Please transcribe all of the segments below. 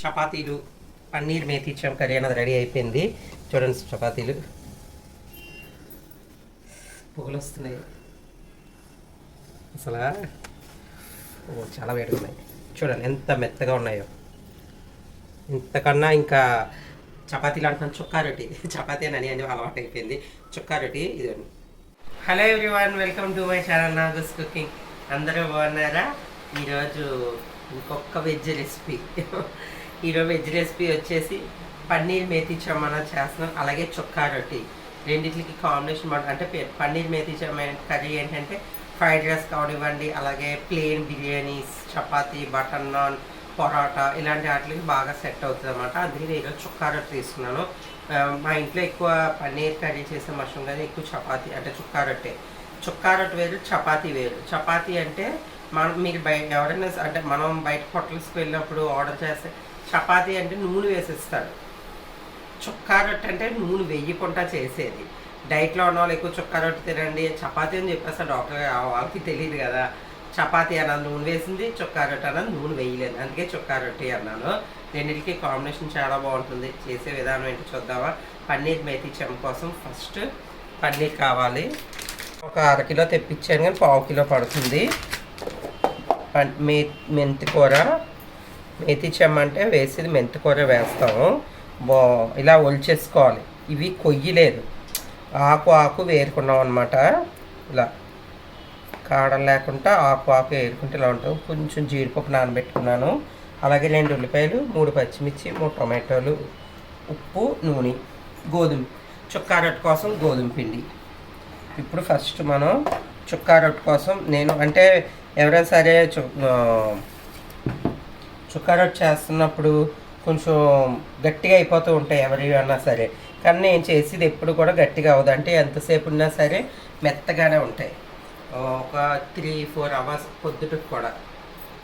చపాతీలు పన్నీర్ మేతిచ్చాం కర్రీ అన్నది రెడీ అయిపోయింది. చూడండి చపాతీలు. పొగలు వస్తున్నాయి. అసలు? ఓ చాలా వేడిగా ఉన్నాయి. చూడండి ఎంత మెత్తగా ఉన్నాయో. ఇంతకన్నా ఇంకా చపాతీలు అంటున్నాను చుక్కా రొట్టి. చపాతీ అని అని అలవాటు అయిపోయింది. చుక్కా రొట్టి ఇదండి hello everyone welcome to my channel Naga's cooking అందరూ బాగున్నారా? ఈరోజు ఇంకొక వెజ్ రెసిపీ. ఈరోజు వెజ్ రెసిపీ వచ్చేసి పన్నీర్ మేతి చమ్మన చేస్తున్నాం. అలాగే చుక్కా రొట్టి. రెండింటికి కాంబినేషన్ అంటే పన్నీర్ మేతి చమ్మ కర్రీ ఏంటంటే ఫ్రైడ్ రైస్ కానివ్వండి అలాగే ప్లేన్ బిర్యానీస్ చపాతీ బటర్ నాన్ పొరాటా ఇలాంటి వాటికి బాగా సెట్ అవుతుంది అనమాట అందుకే నేను ఈరోజు చుక్కా రొట్టి తీసుకున్నాను. మా ఇంట్లో ఎక్కువ పన్నీర్ కర్రీ చేసే మష్రూమ్ కానీ ఎక్కువ చపాతీ అంటే చుక్కా రొట్టె. చుక్కా రొట్టె వేరు చపాతీ వేరు. చపాతీ అంటే మనం మీరు బయట ఎవరైనా అంటే మనం బయట హోటల్స్కి వెళ్ళినప్పుడు ఆర్డర్ చేస్తే చపాతీ అంటే నూనె వేసేస్తారు చుక్కా రొట్టె అంటే నూనె వెయ్యకుండా చేసేది. డైట్లో ఉన్న వాళ్ళు ఎక్కువ చుక్కా రొట్టె తినండి చపాతీ అని చెప్పేస్తారు డాక్టర్ వాళ్ళకి తెలియదు కదా. చపాతీ అన్నది నూనె వేసింది చుక్కా రొట్టె అన్నది నూనె వేయలేదు. అందుకే చుక్కా రొట్టె అన్నాను. రెండింటికి కాంబినేషన్ చాలా బాగుంటుంది. చేసే విధానం ఏంటి చూద్దామా? పన్నీర్ మేతి చెమ్మ కోసం ఫస్ట్ పన్నీర్ కావాలి. ఒక అరకిలో తెప్పించాను కానీ పావు కిలో పడుతుంది. పన్- మే మెంతి కూర మేతి చెమ్మంటే వేసేది మెంతకూర వేస్తాము. బో ఇలా ఒలిచేసుకోవాలి. ఇవి కొయ్యలేదు ఆకు ఆకు వేరుకున్నాం అనమాట ఇలా కాడలు లేకుండా ఆకు ఆకు వేరుకుంటే ఇలా ఉంటుంది. కొంచెం జీడిపప్పు నానబెట్టుకున్నాను. అలాగే రెండు ఉల్లిపాయలు మూడు పచ్చిమిర్చి మూడు టొమాటోలు ఉప్పు నూనె గోధుమ చుక్కా రొట్టె కోసం గోధుమ పిండి. ఇప్పుడు ఫస్ట్ మనం చుక్కా రొట్టె కోసం నేను అంటే ఎవరైనా సరే చు చుక్కా రొట్టె చేస్తున్నప్పుడు కొంచెం గట్టిగా అయిపోతూ ఉంటాయి ఎవరి అన్నా సరే. కానీ నేను చేసేది ఎప్పుడు కూడా గట్టిగా అవ్వదు. అంటే ఎంతసేపు ఉన్నా సరే మెత్తగానే ఉంటాయి. ఒక త్రీ ఫోర్ అవర్స్ పొద్దుటకు కూడా.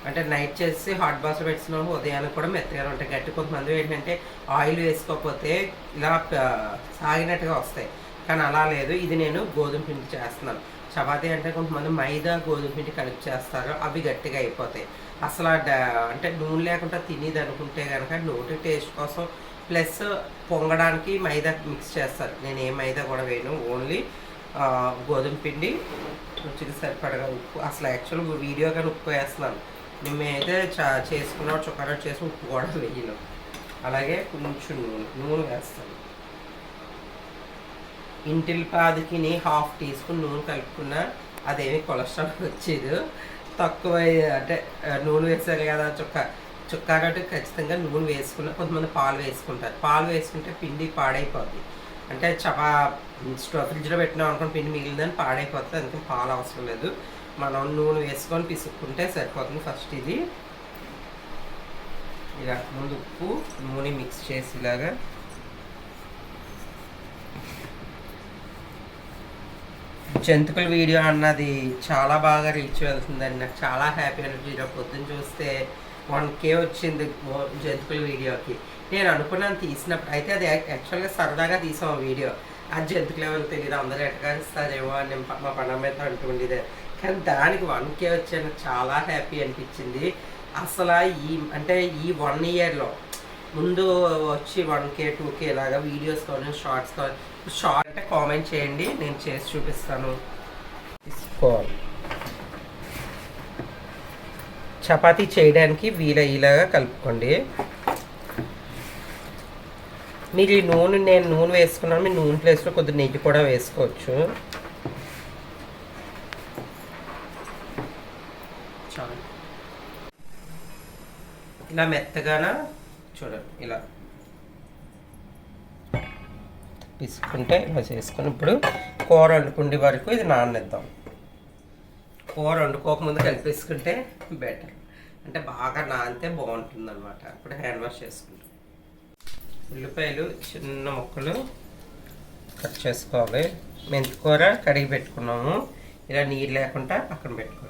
అంటే నైట్ చేసి హాట్ బాక్స్ పెట్టిన ఉదయానికి కూడా మెత్తగానే ఉంటాయి. గట్టి కొంతమంది ఏంటంటే ఆయిల్ వేసుకోకపోతే ఇలా సాగినట్టుగా వస్తాయి. కానీ అలా లేదు. ఇది నేను గోధుమ పిండి చేస్తున్నాను. చపాతీ అంటే కొంతమంది మైదా గోధుమ పిండి కలిపి చేస్తారు. అవి గట్టిగా అయిపోతాయి. అసలు అంటే నూనె లేకుండా తినేది అనుకుంటే కనుక నోటి టేస్ట్ కోసం ప్లస్ పొంగడానికి మైదా మిక్స్ చేస్తారు. నేను ఏ మైదా కూడా వేయను. ఓన్లీ గోధుమ పిండి రుచికి సరిపడగా ఉప్పు. అసలు యాక్చువల్ వీడియో కానీ ఉప్పు వేస్తున్నాను. మేమైతే చా చేసుకున్న చుక్కర చేసి ఉప్పు కూడా వేయను. అలాగే కొంచెం నూనె నూనె వేస్తాను. ఇంటిల్పాదికి హాఫ్ టీ స్పూన్ నూనె కలుపుకున్న అదేమి కొలెస్ట్రాల్ వచ్చేది. తక్కువ అంటే నూనె వేసారు కదా చుక్క. చుక్క రొట్టె ఖచ్చితంగా నూనె వేసుకున్న కొంతమంది పాలు వేసుకుంటారు. పాలు వేసుకుంటే పిండి పాడైపోద్ది. అంటే చపా ఫ్రిడ్జ్లో పెట్టినాం అనుకుని పిండి మిగిలిందని పాడైపోతుంది అందుకని పాలు అవసరం లేదు. మనం నూనె వేసుకొని పిసుక్కుంటే సరిపోతుంది ఫస్ట్ ఇది. ఇలా ముందు ఉప్పు నూనె మిక్స్ చేసి ఇలాగా. జంతుకుల వీడియో అన్నది చాలా బాగా రీచ్ వెళ్తుందండి. నాకు చాలా హ్యాపీ అనిపించింది. పొద్దున్న చూస్తే వన్ కే వచ్చింది జంతుకుల వీడియోకి. నేను అనుకున్నాను తీసినప్పుడు. అయితే అది యాక్చువల్గా సరదాగా తీసాం ఆ వీడియో. ఆ జంతుకులు ఎవరు తెలియదు అందరూ ఎటకారిస్తారేమో అని మా పనం మీద ఉండేది కానీ దానికి వన్ కే వచ్చాను నాకు చాలా హ్యాపీ అనిపించింది. అసలు ఈ అంటే ఈ వన్ ఇయర్లో ముందు వచ్చి వన్ కే టూ కే లాగా వీడియోస్ కానీ షార్ట్స్ కానీ షార్ట్ అంటే కామెంట్ చేయండి నేను చేసి చూపిస్తాను. తీసుకోవాలి చపాతీ చేయడానికి వీలయ్యేలాగా కలుపుకోండి. మీరు ఈ నూనె నేను నూనె వేసుకున్నాను మీ నూనె ప్లేస్లో కొద్దిగా నెయ్యి కూడా వేసుకోవచ్చు. చాలు. ఇలా మెత్తగాన? చూడండి ఇలా. తీసుకుంటే ఇలా చేసుకుని ఇప్పుడు కూర వండుకుండే వరకు ఇది నానిద్దాం కూర వండుకోకముందు కలిపేసుకుంటే బెటర్. అంటే బాగా నానితే బాగుంటుంది అనమాట ఇప్పుడు హ్యాండ్ వాష్ చేసుకుంటాం ఉల్లిపాయలు చిన్న ముక్కలు కట్ చేసుకోవాలి. మెంతికూర కడిగి పెట్టుకున్నాము. ఇలా నీరు లేకుండా పక్కన పెట్టుకోవాలి.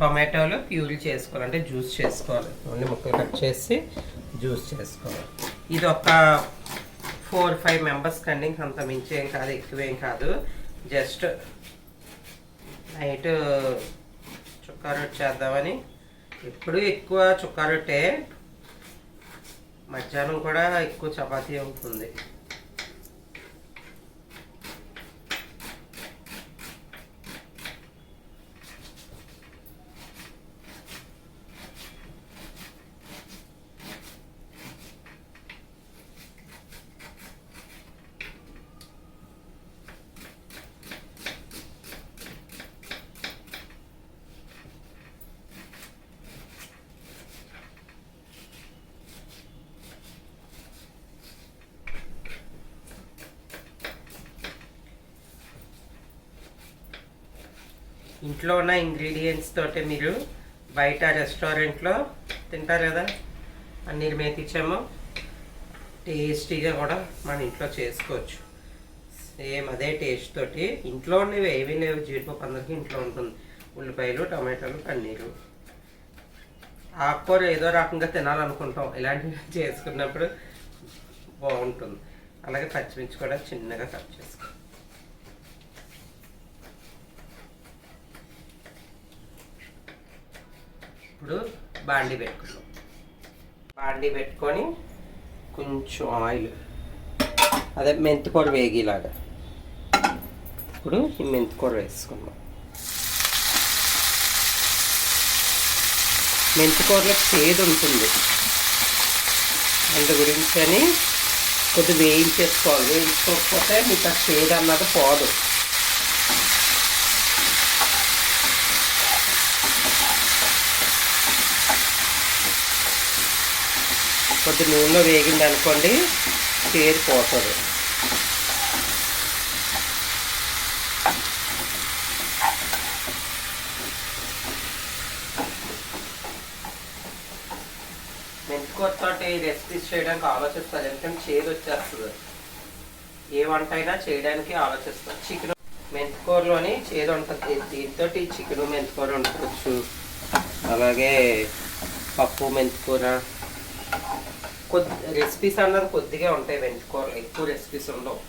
టొమాటోలు ప్యూరీ చేసుకోవాలి. అంటే జ్యూస్ చేసుకోవాలి. ఓన్లీ ముక్కలు కట్ చేసి జ్యూస్ చేసుకోవాలి. ఇది ఒక ఫోర్ ఫైవ్ మెంబర్స్ కండి అంత మించి ఏం కాదు ఎక్కువేం కాదు. జస్ట్ నైట్ చుక్కా రొట్టె చేద్దామని. ఎప్పుడు ఎక్కువ చుక్కా రొట్టె మధ్యాహ్నం కూడా ఎక్కువ చపాతీ అవుతుంది ఇంట్లో ఉన్న ఇంగ్రీడియంట్స్ తోటి మీరు బయట రెస్టారెంట్లో తింటారు కదా? పన్నీర్ మేతిచ్చాము. టేస్టీగా కూడా మన ఇంట్లో చేసుకోవచ్చు. సేమ్ అదే టేస్ట్ తోటి ఇంట్లో ఉన్నవి ఏవి లేవు. జీడిపప్పు అందరికీ ఇంట్లో ఉంటుంది. ఉల్లిపాయలు టమాటాలు పన్నీరు. ఆకుకూర ఏదో రకంగా తినాలనుకుంటాం. ఇలాంటివి చేసుకున్నప్పుడు బాగుంటుంది. అలాగే పచ్చిమిర్చి కూడా చిన్నగా కట్ చేసుకుంటాం. ఇప్పుడు బాండి పెట్టుకున్నాం బాండి పెట్టుకొని కొంచెం ఆయిల్. అదే మెంతికూర వేగిలాగా. ఇప్పుడు ఈ మెంతికూర వేసుకున్నాం మెంతికూరలో చేదు ఉంటుంది. అందు గురించి అని కొద్దిగా వేయించేసుకోవాలి. వేయించుకోకపోతే మీకు ఆ చేదు అన్నది పోదు. కొద్ది నూనెలో వేగింది అనుకోండి చేదు పోతుంది. మెంతికూరతో రెసిపీస్ చేయడానికి ఆలోచిస్తారు. ఎందుకంటే చేదు వచ్చేస్తుంది. ఏ వంట అయినా చేయడానికి ఆలోచిస్తారు. చికెన్ మెంతికూరలోని చేదు ఉంటుంది. దీంతో చికెన్ మెంతికూర ఉండవచ్చు అలాగే పప్పు మెంతికూర కొద్ది రెసిపీస్ అన్నది కొద్దిగా ఉంటాయి వెంచుకోవాలి ఎక్కువ రెసిపీస్ ఉండవు.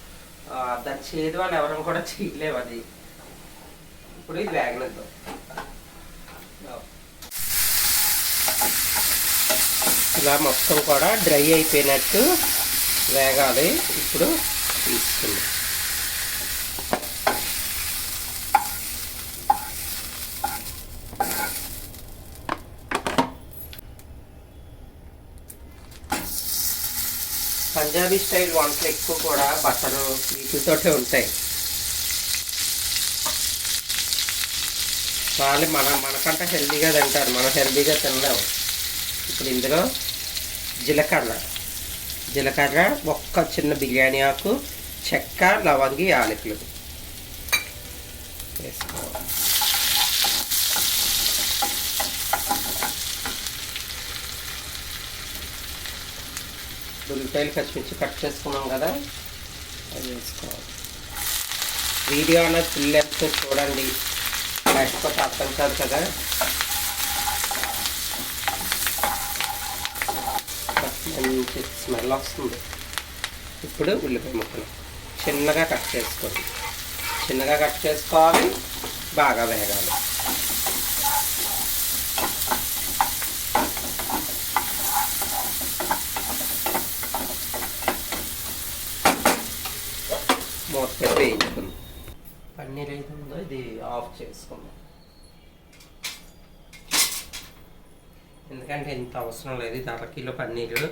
దాన్ని దాని వాళ్ళు ఎవరం కూడా చేయలేవు అది. ఇప్పుడు ఇది వేగనిద్దాం. ఇలా మొత్తం కూడా డ్రై అయిపోయినట్టు వేగాలి. ఇప్పుడు తీసుకుందాం. పంజాబీ స్టైల్ వంటలు ఎక్కువ కూడా బట్టలు వీటితోటే ఉంటాయి. వాళ్ళు మన మనకంటే హెల్దీగా తింటారు మనం హెల్దీగా తినలేము. ఇప్పుడు ఇందులో జీలకర్ర. జీలకర్ర ఒక్క చిన్న బిర్యానీ ఆకు చెక్క లవంగి యాలకులు. వేసుకోవాలి. ఉల్లిపాయలు పచ్చిమిర్చి కట్ చేసుకున్నాం కదా? అది వేసుకోవాలి. వీడియో అనేది ఫుల్ లెంత్ చూడండి. లేకపోతే అర్థం కాదు కదా? మంచి స్మెల్ వస్తుంది. ఇప్పుడు ఉల్లిపాయ ముక్కలు. చిన్నగా కట్ చేసుకోండి. చిన్నగా కట్ చేసుకోవాలి బాగా వేగాలి. మూత వేయించుకుందాం పన్నీర్ అయితే ఉందో ఇది ఆఫ్ చేసుకుందాం. ఎందుకంటే ఇంత అవసరం లేదు ఇది అర కిలో పన్నీరు.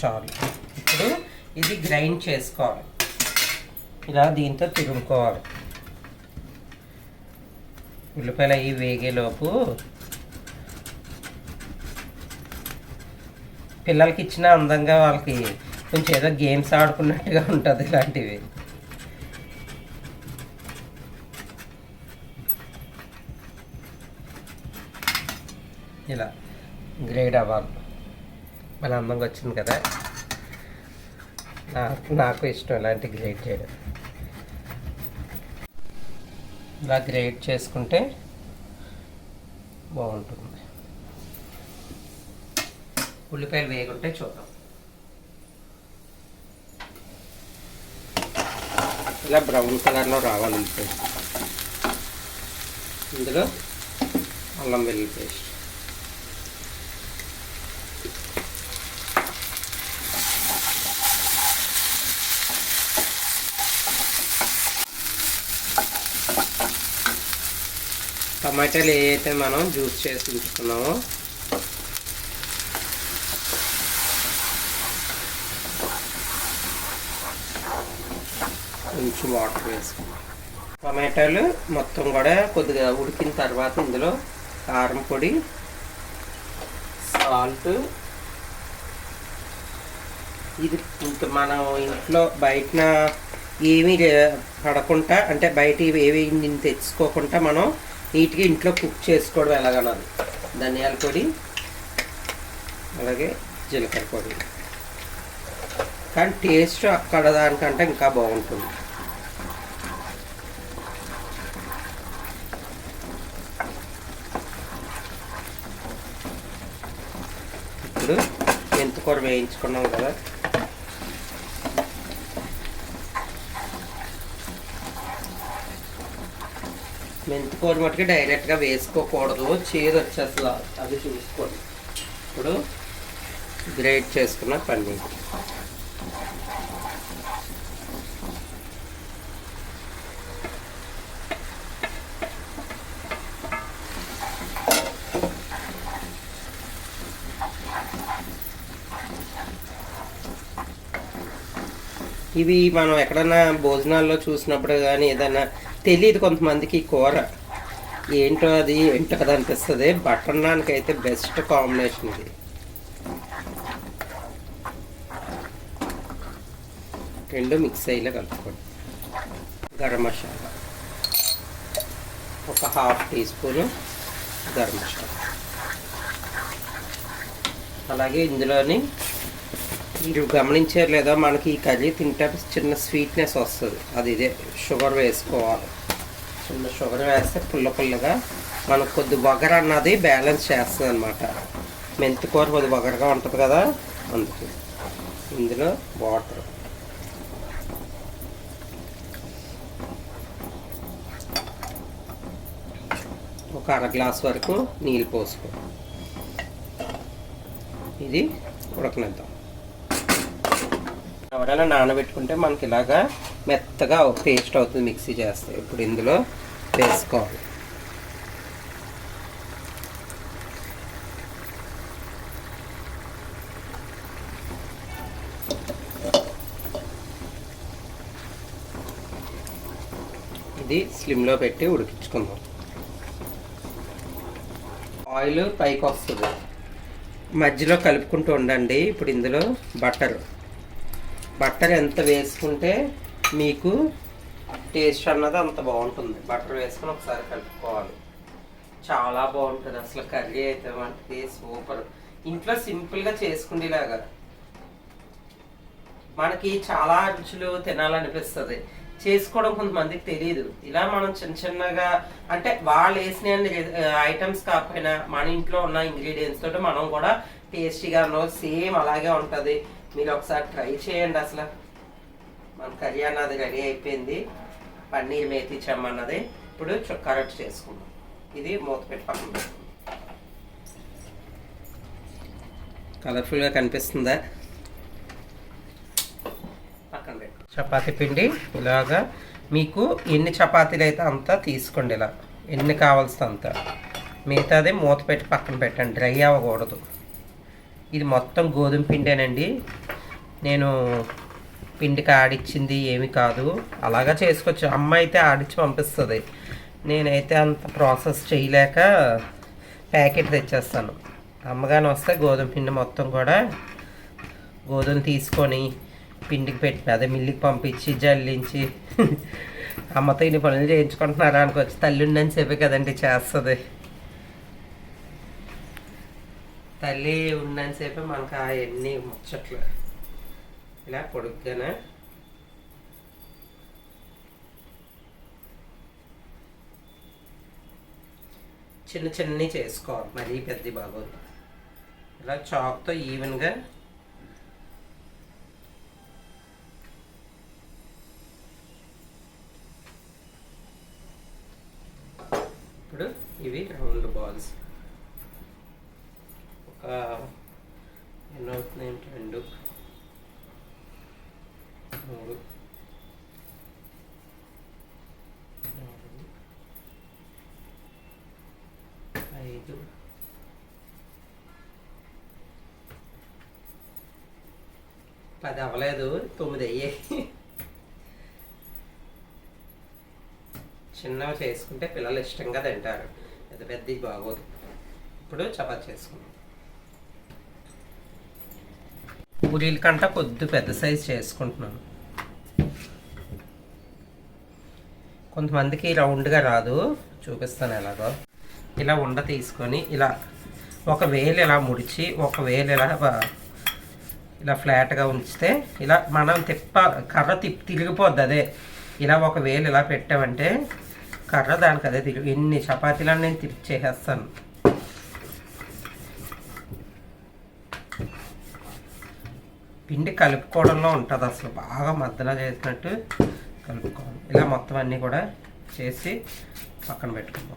చాలు. ఇప్పుడు ఇది గ్రైండ్ చేసుకోవాలి. ఇలా దీంతో తిరుగుకోవాలి ఉల్లిపాయలు అవి వేగేలోపు పిల్లలకి ఇచ్చిన అందంగా వాళ్ళకి కొంచెం ఏదో గేమ్స్ ఆడుకున్నట్టుగా ఉంటుంది ఇలాంటివి. ఇలా గ్రేడ్ అవ్వాలి. మన అందంగా వచ్చింది కదా. నాకు నాకు ఇష్టం ఇలాంటి గ్రేడ్ చేయడం. ఇలా గ్రేడ్ చేసుకుంటే బాగుంటుంది. ఉల్లిపాయలు వేయకుంటే చూద్దాం. ఇలా బ్రౌన్ కలర్లో రావాలి పేస్ట్. ఇందులో అల్లం వెల్లి పేస్ట్. టమాటాలు ఏవైతే మనం జ్యూస్ చేసి ఉంచుకున్నామో కొంచెం వాటర్ వేసుకున్నాం టమాటాలు మొత్తం కూడా కొద్దిగా ఉడికిన తర్వాత ఇందులో కారం పొడి సాల్ట్ ఇది ఇంక మనం ఇంట్లో బయటన ఏమీ లే- పడకుండా అంటే బయట ఏవి తెచ్చుకోకుండా మనం నీట్గా ఇంట్లో కుక్ చేసుకోవడం ఎలాగన్నది? ధనియాల పొడి అలాగే జీలకర్ర పొడి. కానీ టేస్ట్ అక్కడ దానికంటే ఇంకా బాగుంటుంది ఇప్పుడు మెంతికూర వేయించుకున్నాం కదా. మెంతికూర మట్టుకు డైరెక్ట్గా వేసుకోకూడదు. చీర వచ్చేస్తుంది అది చూసుకోండి. ఇప్పుడు గ్రేట్ చేసుకున్న పన్నీర్ ఇవి మనం ఎక్కడన్నా భోజనాల్లో చూసినప్పుడు కానీ ఏదైనా తెలియదు కొంతమందికి కూర. ఏంటో అది ఏంటో కదా అనిపిస్తుంది. బటర్ నాన్కి అయితే బెస్ట్ కాంబినేషన్ ఇది. రెండు మిక్స్ అయ్యేలా కలుపుకోండి. గరం మసాలా. ఒక half teaspoon garam masala. అలాగే ఇందులోని మీరు గమనించారు లేదా మనకి ఈ కర్రీ తింటే చిన్న స్వీట్నెస్ వస్తుంది. అది ఇదే. షుగర్ వేసుకోవాలి. చిన్న షుగర్ వేస్తే పుల్ల పుల్లగా మనకు కొద్ది వగర అన్నది బ్యాలెన్స్ చేస్తుంది అనమాట మెంతికూర కొద్ది వగరగా ఉంటుంది కదా అందుకు. ఇందులో వాటర్. ఒక అర గ్లాస్ వరకు నీళ్ళు పోసుకో. ఇది ఉడకనిద్దాం. ఎవరైనా నానబెట్టుకుంటే మనకి ఇలాగా మెత్తగా పేస్ట్ అవుతుంది మిక్సీ చేస్తే. ఇప్పుడు ఇందులో వేసుకోవాలి. ఇది స్లిమ్లో పెట్టి ఉడికించుకుందాం. ఆయిల్ పైకి వస్తుంది మధ్యలో కలుపుకుంటూ ఉండండి. ఇప్పుడు ఇందులో బటర్. బట్టర్ ఎంత వేసుకుంటే మీకు టేస్ట్ అన్నది అంత బాగుంటుంది. బటర్ వేసుకొని ఒకసారి కలుపుకోవాలి. చాలా బాగుంటుంది. అసలు కర్రీ అయితే మనకి సూపర్. ఇంట్లో సింపుల్గా చేసుకునేలాగా మనకి చాలా రుచులు తినాలనిపిస్తుంది. చేసుకోవడం కొంతమందికి తెలియదు ఇలా మనం చిన్న చిన్నగా అంటే వాళ్ళు వేసిన ఐటమ్స్ కాకపోయినా మన ఇంట్లో ఉన్న ఇంగ్రీడియంట్స్ తోటి మనం కూడా టేస్టీగా సేమ్ అలాగే ఉంటుంది. మీరు ఒకసారి ట్రై చేయండి అసలు. మన కర్రీ అన్నది రెడీ అయిపోయింది. పన్నీర్ మేతి చెమ్మన్నది ఇప్పుడు చుక్కా రొట్టె చేసుకుందాం. ఇది మూత పెట్టి పక్కన పెట్టుకుందాం. కలర్ఫుల్గా కనిపిస్తుందా? పక్కన పెట్టు. చపాతీ పిండి ఇలాగా. మీకు ఎన్ని చపాతీలు అయితే అంతా తీసుకోండి ఇలా. ఎన్ని కావాల్సిన అంతా మిగతాది మూత పెట్టి పక్కన పెట్టండి. డ్రై అవ్వకూడదు. ఇది మొత్తం గోధుమ పిండేనండి. నేను పిండికి ఆడిచ్చింది ఏమి కాదు. అలాగా చేసుకోవచ్చు అమ్మ అయితే ఆడిచ్చి పంపిస్తుంది. నేనైతే అంత ప్రాసెస్ చేయలేక ప్యాకెట్ తెచ్చేస్తాను. అమ్మగాని వస్తే గోధుమ పిండి మొత్తం కూడా గోధుమ తీసుకొని పిండికి పెట్టిన అదే మిల్లికి పంపించి జల్లించి అమ్మతో ఇన్ని పనులు చేయించుకుంటున్నారా అనుకోవచ్చు. తల్లి ఉండని చెప్పే కదండి చేస్తుంది. తల్లి ఉన్నని మనకు అవన్నీ ముచ్చట్లు. ఇలా పొడుగ్గానే? చిన్న చిన్నవి చేసుకోవాలి మరీ పెద్ద బాగోదు. ఇలా చాక్తో ఈవెన్గా ఇప్పుడు ఇవి రౌండ్ బాల్స్. ఎన్ని అవుతున్నాయి రెండు. మూడు. నాలుగు. ఐదు. పది అవ్వలేదు. తొమ్మిది అయ్యాయి. చిన్నవి చేసుకుంటే పిల్లలు ఇష్టంగా తింటారు. పెద్ద పెద్దవి బాగోదు. ఇప్పుడు చపాతి చేసుకున్నాం పూరీల కంట కొద్ది పెద్ద సైజు చేసుకుంటున్నాను. కొంతమందికి రౌండ్గా రాదు. చూపిస్తాను ఎలాగో. ఇలా ఉండ తీసుకొని ఇలా ఒక వేలు ఇలా ముడిచి ఒక వేలు ఇలా ఇలా ఫ్లాట్గా ఉంచితే ఇలా మనం తిప్ప కర్ర తిప్పి తిరిగిపోద్ది అదే. ఇలా ఒక వేలు ఇలా పెట్టామంటే కర్ర దానికి అదే తిరిగి ఎన్ని చపాతీలను నేను తిప్పి చేసేస్తాను. పిండి కలుపుకోవడంలో ఉంటుంది అసలు బాగా మద్దలా చేసినట్టు కలుపుకోవాలి. ఇలా మొత్తం అన్నీ కూడా చేసి పక్కన పెట్టుకుందాం.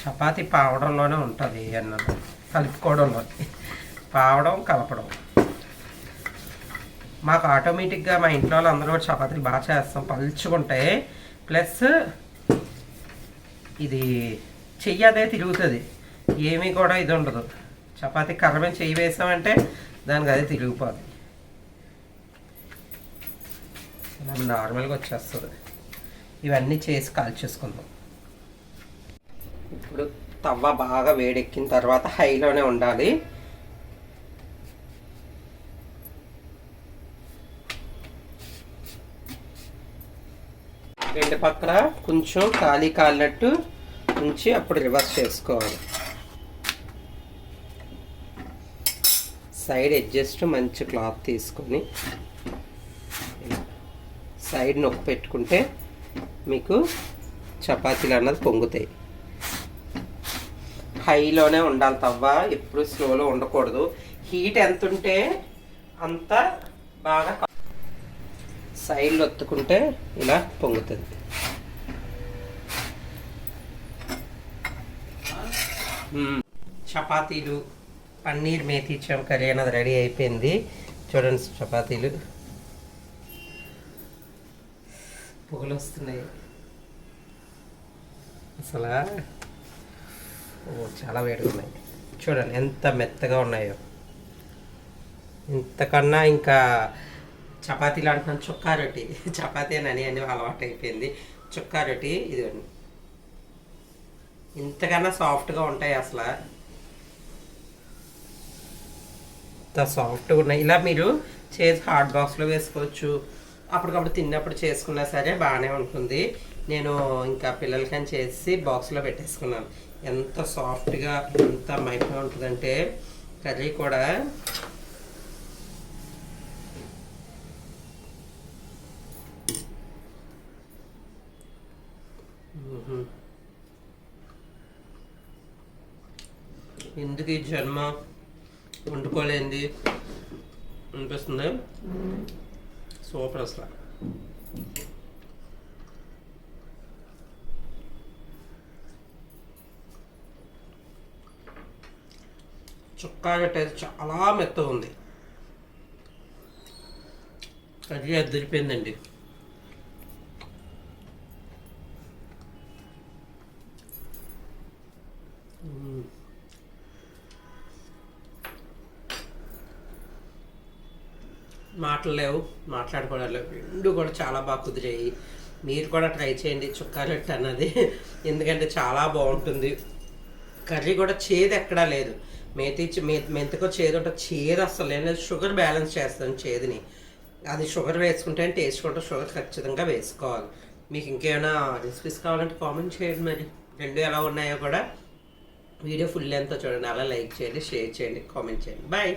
చపాతి పావడంలోనే ఉంటుంది అన్నది కలుపుకోవడంలో పావడం కలపడం. మాకు ఆటోమేటిక్గా మా ఇంట్లో వాళ్ళు అందరూ కూడా చపాతీలు బాగా చేస్తాం. పలుచుకుంటాయి ప్లస్ ఇది చెయ్యి అదే తిరుగుతుంది. ఏమీ కూడా ఇది ఉండదు. చపాతీ కర్ర మీద చెయ్యి వేసామంటే దానికి అదే తిరిగిపోతుంది ఇలా నార్మల్గా వచ్చేస్తుంది. ఇవన్నీ చేసి కాల్చేసుకుందాం ఇప్పుడు తవ్వ బాగా వేడెక్కిన తర్వాత హైలోనే ఉండాలి. రెండు పక్కల కొంచెం ఖాళీ కాలినట్టు ఉంచి అప్పుడు రివర్స్ చేసుకోవాలి. సైడ్ అడ్జస్ట్ మంచి క్లాత్ తీసుకొని సైడ్ నొక్కి పెట్టుకుంటే మీకు చపాతీలు అన్నది పొంగుతాయి. హైలోనే ఉండాలి తవ్వ ఎప్పుడు స్లోలో ఉండకూడదు. హీట్ ఎంత ఉంటే అంత బాగా సైడ్లు ఒత్తుకుంటే ఇలా పొంగుతుంది. చపాతీలు పన్నీర్ మేతి కర్రీ అన్నది రెడీ అయిపోయింది. చూడండి చపాతీలు. పొగలు వస్తున్నాయి. అసలు ఓ చాలా వేడిగా ఉన్నాయి. చూడండి ఎంత మెత్తగా ఉన్నాయో. ఇంతకన్నా ఇంకా చపాతీలు అంటున్నాను చుక్కా రొట్టి. చపాతీ అని అని అలవాటు అయిపోయింది చుక్కా రొట్టి ఇదిగోండి. ఇంతకన్నా సాఫ్ట్గా ఉంటాయి అసలు. ఇంత సాఫ్ట్గా ఉన్నాయి. ఇలా మీరు చేసి హాట్ బాక్స్లో వేసుకోవచ్చు. అప్పటికప్పుడు తిన్నప్పుడు చేసుకున్నా సరే బాగానే ఉంటుంది. నేను ఇంకా పిల్లలకని చేసి బాక్స్లో పెట్టేసుకున్నాను. ఎంత సాఫ్ట్గా ఎంత మైట్గా ఉంటుందంటే కర్రీ కూడా ఎందుకు ఈ జన్మ వండుకోలేంది అనిపిస్తుంది? సూపర్ అసలు. చుక్కా అయితే చాలా మెత్తగా ఉంది. అది అద్దరిపోయిందండి. మాటలు లేవు మాట్లాడుకోవడం లేవు రెండు కూడా చాలా బాగా కుదిరాయి. మీరు కూడా ట్రై చేయండి చుక్కా అన్నది. ఎందుకంటే చాలా బాగుంటుంది. కర్రీ కూడా చేదు ఎక్కడా లేదు. మేతి మే మెంతకో చేదు ఉంటుంది చేదు అసలు లేదు. షుగర్ బ్యాలెన్స్ చేస్తాను చేదుని. అది షుగర్ వేసుకుంటే టేస్ట్ కూడా షుగర్ ఖచ్చితంగా వేసుకోవాలి. మీకు ఇంకేమైనా రెసిపీస్ కావాలంటే కామెంట్ చేయండి మరి. రెండు ఎలా ఉన్నాయో కూడా. వీడియో ఫుల్ ఎంతో చూడండి. అలా లైక్ చేయండి షేర్ చేయండి కామెంట్ చేయండి. బాయ్.